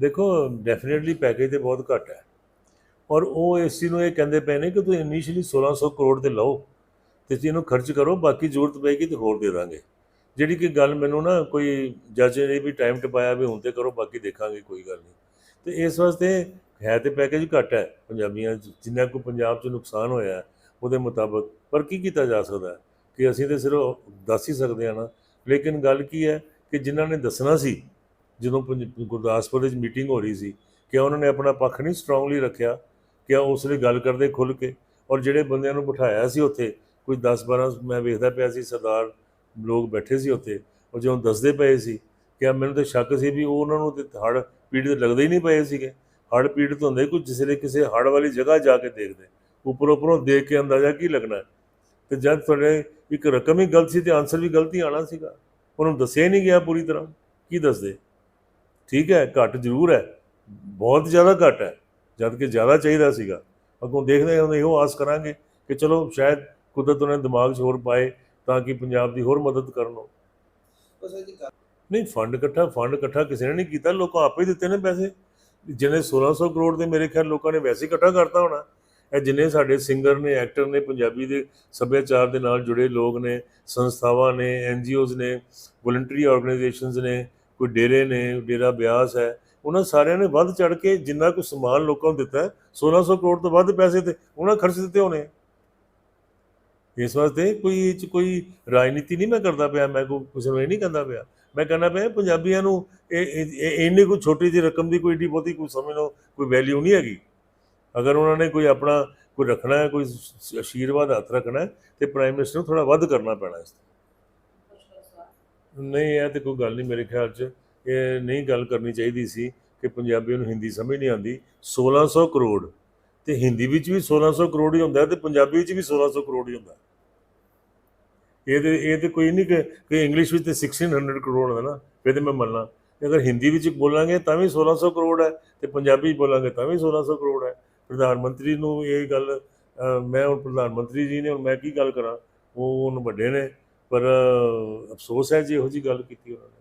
ਦੇਖੋ definitely package ਤੇ ਬਹੁਤ ਘੱਟ ਹੈ। ਔਰ ਉਹ ਇਸ ਚੀਜ਼ ਨੂੰ ਇਹ ਕਹਿੰਦੇ ਪਏ ਨੇ ਕਿ ਤੁਸੀਂ ਇਨੀਸ਼ੀਅਲੀ 1600 ਕਰੋੜ ਤੇ ਲਓ ਤੇ ਤੁਸੀਂ ਇਹਨੂੰ ਖਰਚ ਕਰੋ ਬਾਕੀ ਜ਼ਰੂਰਤ ਪਏਗੀ ਤੇ ਹੋਰ ਦੇ ਦਾਂਗੇ। ਜਿਹੜੀ ਕਿ ਗੱਲ ਮੈਨੂੰ ਨਾ ਕੋਈ ਜੱਜ ਨੇ ਵੀ ਟਾਈਮ ਟਪਾਇਆ ਵੀ ਹੁਣ ਤੇ ਕਰੋ ਬਾਕੀ ਦੇਖਾਂਗੇ ਕੋਈ ਗੱਲ ਨਹੀਂ। ਤੇ ਇਸ ਵਾਸਤੇ ਹੈ ਤੇ ਪੈਕੇਜ ਘੱਟ ਹੈ ਪੰਜਾਬੀਆਂ 'ਚ, ਜਿੰਨਾ ਕੋ ਪੰਜਾਬ 'ਚ ਨੁਕਸਾਨ ਹੋਇਆ ਉਹਦੇ ਮੁਤਾਬਕ। ਪਰ ਕੀ ਕੀਤਾ ਜਾ ਸਕਦਾ ਕਿ ਅਸੀਂ ਤੇ ਸਿਰਫ ਦੱਸ ਹੀ ਸਕਦੇ ਹਾਂ ਨਾ। ਲੇਕਿਨ ਗੱਲ ਕੀ ਹੈ ਕਿ ਜਿਨ੍ਹਾਂ ਨੇ ਦੱਸਣਾ ਸੀ ਜਦੋਂ ਪੰਜ- ਗੁਰਦਾਸਪੁਰ ਵਿੱਚ ਮੀਟਿੰਗ ਹੋ ਰਹੀ ਸੀ ਕਿ ਉਹਨਾਂ ਨੇ ਆਪਣਾ ਪੱਖ ਨਹੀਂ ਸਟਰੋਂਗਲੀ ਰੱਖਿਆ ਕਿ ਉਸ ਲਈ ਗੱਲ ਕਰਦੇ ਖੁੱਲ ਕੇ ਔਰ ਜਿਹੜੇ ਬੰਦਿਆਂ ਨੂੰ ਬਿਠਾਇਆ ਸੀ ਉੱਥੇ, ਕੋਈ 10 12 ਮੈਂ ਵੇਖਦਾ ਪਿਆ ਸੀ ਸਰਦਾਰ ਲੋਕ ਬੈਠੇ ਸੀ ਉੱਥੇ ਔਰ ਜਦੋਂ ਦੱਸਦੇ ਪਏ ਸੀ ਕਿ ਮੈਨੂੰ ਤਾਂ ਸ਼ੱਕ ਸੀ ਵੀ ਉਹ ਉਹਨਾਂ ਨੂੰ ਤੇ ਹੜ ਪੀੜਤ ਲੱਗਦੇ ਹੀ ਨਹੀਂ ਪਏ ਸੀਗੇ। ਹੜ ਪੀੜਤ ਹੁੰਦੇ ਕੋਈ ਜਿਸ ਵੇਲੇ ਕਿਸੇ ਹੜ ਵਾਲੀ ਜਗ੍ਹਾ ਜਾ ਕੇ ਦੇਖਦੇ, ਉੱਪਰ ਉੱਪਰੋਂ ਦੇਖ ਕੇ ਅੰਦਾਜ਼ਾ ਕੀ ਲੱਗਣਾ? ਹੈ? ਤੇ ਜਦ ਤੁਹਾਡੇ ਇੱਕ ਰਕਮ ਹੀ ਗਲਤ ਸੀ ਤੇ ਆਨਸਰ ਵੀ ਗਲਤ ਹੀ ਆਣਾ ਸੀਗਾ। ਉਹਨੂੰ ਦੱਸਿਆ ਹੀ ਨਹੀਂ ਗਿਆ ਪੂਰੀ ਤਰ੍ਹਾਂ। ਕੀ ਦੱਸਦੇ? ਠੀਕ ਹੈ ਘੱਟ ਜ਼ਰੂਰ ਹੈ। ਬਹੁਤ ਜ਼ਿਆਦਾ ਘੱਟ ਹੈ ਜਦ ਕਿ ਜ਼ਿਆਦਾ ਚਾਹੀਦਾ ਸੀਗਾ। ਅੱਗੋਂ ਦੇਖਦੇ ਹਾਂ ਇਹੋ ਆਸ ਕਰਾਂਗੇ ਕਿ ਚਲੋ ਸ਼ਾਇਦ ਕੁਦਰਤ ਉਹਨਾਂ ਦੇ ਦਿਮਾਗ 'ਚ ਹੋਰ ਪਾਏ ਤਾਂ ਕਿ ਪੰਜਾਬ ਦੀ ਹੋਰ ਮਦਦ ਕਰਨ ਗੱਲ ਨਹੀਂ ਫੰਡ ਇਕੱਠਾ ਫੰਡ ਇਕੱਠਾ ਕਿਸੇ ਨੇ ਨਹੀਂ ਕੀਤਾ ਲੋਕਾਂ ਆਪੇ ਹੀ ਦਿੱਤੇ ਨੇ ਪੈਸੇ। ਜਿਹਨੇ 1600 ਕਰੋੜ ਦੇ ਮੇਰੇ ਖਿਆਲ ਲੋਕਾਂ ਨੇ ਵੈਸੇ ਹੀ ਇਕੱਠਾ ਕਰਤਾ ਹੋਣਾ। ਇਹ ਜਿੰਨੇ ਸਾਡੇ ਸਿੰਗਰ ਨੇ ਐਕਟਰ ਨੇ ਪੰਜਾਬੀ ਦੇ ਸੱਭਿਆਚਾਰ ਦੇ ਨਾਲ ਜੁੜੇ ਲੋਕ ਨੇ ਸੰਸਥਾਵਾਂ ਨੇ ਐਨਜੀਓਜ਼ ਨੇ ਵੋਲੰਟਰੀ ਆਰਗੇਨਾਈਜੇਸ਼ਨਸ ਨੇ ਕੋਈ ਡੇਰੇ ਨੇ, ਡੇਰਾ ਬਿਆਸ ਹੈ, ਉਹਨਾਂ ਸਾਰਿਆਂ ਨੇ ਵੱਧ ਚੜ ਕੇ ਜਿੰਨਾ ਕੁ ਸਮਾਨ ਲੋਕਾਂ ਨੂੰ ਦਿੱਤਾ ਹੈ 1600 ਕਰੋੜ ਤੋਂ ਵੱਧ ਪੈਸੇ ਤੇ ਉਹਨਾਂ ਖਰਚ ਦਿੱਤੇ ਹੋਣੇ ਇਸ ਵਾਸਤੇ ਕੋਈ ਇਹ 'ਚ ਕੋਈ ਰਾਜਨੀਤੀ ਨਹੀਂ ਮੈਂ ਕਰਦਾ ਪਿਆ, ਮੈਂ ਕੋਈ ਕਿਸੇ ਨੂੰ ਇਹ ਨਹੀਂ ਕਹਿੰਦਾ ਪਿਆ। ਮੈਂ ਕਹਿੰਦਾ ਪਿਆ ਪੰਜਾਬੀਆਂ ਨੂੰ ਇਹ, ਇਹ- ਇੰਨੀ ਕੋਈ ਛੋਟੀ ਜਿਹੀ ਰਕਮ ਦੀ ਕੋਈ ਏਡੀ ਬਹੁਤੀ ਕੋਈ ਸਮਝ ਲਓ ਕੋਈ ਵੈਲਿਊ ਨਹੀਂ ਹੈਗੀ। ਅਗਰ ਉਹਨਾਂ ਨੇ ਕੋਈ ਆਪਣਾ ਕੋਈ ਰੱਖਣਾ ਹੈ, ਕੋਈ ਸ- ਆਸ਼ੀਰਵਾਦ ਹੱਥ ਰੱਖਣਾ ਹੈ ਤੇ ਪ੍ਰਾਈਮ ਮਿਨਿਸਟਰ ਨੂੰ ਥੋੜਾ ਵੱਧ ਕਰਨਾ ਪੈਣਾ ਇਸ ਤੇ। ਨਹੀਂ, ਇਹ ਤੇ ਕੋਈ ਗੱਲ ਨਹੀਂ ਮੇਰੇ ਖਿਆਲ 'ਚ। ਇਹ ਨਹੀਂ ਗੱਲ ਕਰਨੀ ਚਾਹੀਦੀ ਸੀ ਕਿ ਪੰਜਾਬੀਆਂ ਨੂੰ ਹਿੰਦੀ ਸਮਝ ਨਹੀਂ ਆਉਂਦੀ। 1600 ਕਰੋੜ। ਤੇ ਹਿੰਦੀ ਵਿੱਚ ਵੀ 1600 ਕਰੋੜ ਹੀ ਹੁੰਦਾ ਹੈ ਤੇ ਪੰਜਾਬੀ ਵਿੱਚ ਵੀ 1600 ਕਰੋੜ ਹੀ ਹੁੰਦਾ ਇਹ ਤੇ ਇਹ ਤੇ ਕੋਈ ਨਹੀਂ ਕਿ ਇੰਗਲਿਸ਼ ਵਿੱਚ ਤੇ 1600 ਕਰੋੜ ਹੈ ਨਾ। ਫਿਰ ਤੇ ਮੈਂ ਮੰਨਣਾ ਅਗਰ ਹਿੰਦੀ ਵਿੱਚ ਬੋਲਾਂਗੇ ਤਾਂ ਵੀ 1600 ਕਰੋੜ ਹੈ ਤੇ ਪੰਜਾਬੀ ਵਿੱਚ ਬੋਲਾਂਗੇ ਤਾਂ ਵੀ 1600 ਕਰੋੜ ਹੈ। ਪ੍ਰਧਾਨ ਮੰਤਰੀ ਨੂੰ ਇਹ ਗੱਲ ਮੈਂ ਹੁਣ ਪ੍ਰਧਾਨ ਮੰਤਰੀ ਜੀ ਨੇ, ਹੁਣ ਮੈਂ ਕੀ ਗੱਲ ਕਰਾਂ, ਉਹ ਹੁਣ ਵੱਡੇ ਨੇ। ਪਰ ਅਫਸੋਸ ਹੈ ਜੀ ਇਹੋ ਜੀ ਗੱਲ ਕੀਤੀ ਉਹਨਾਂ ਨੇ।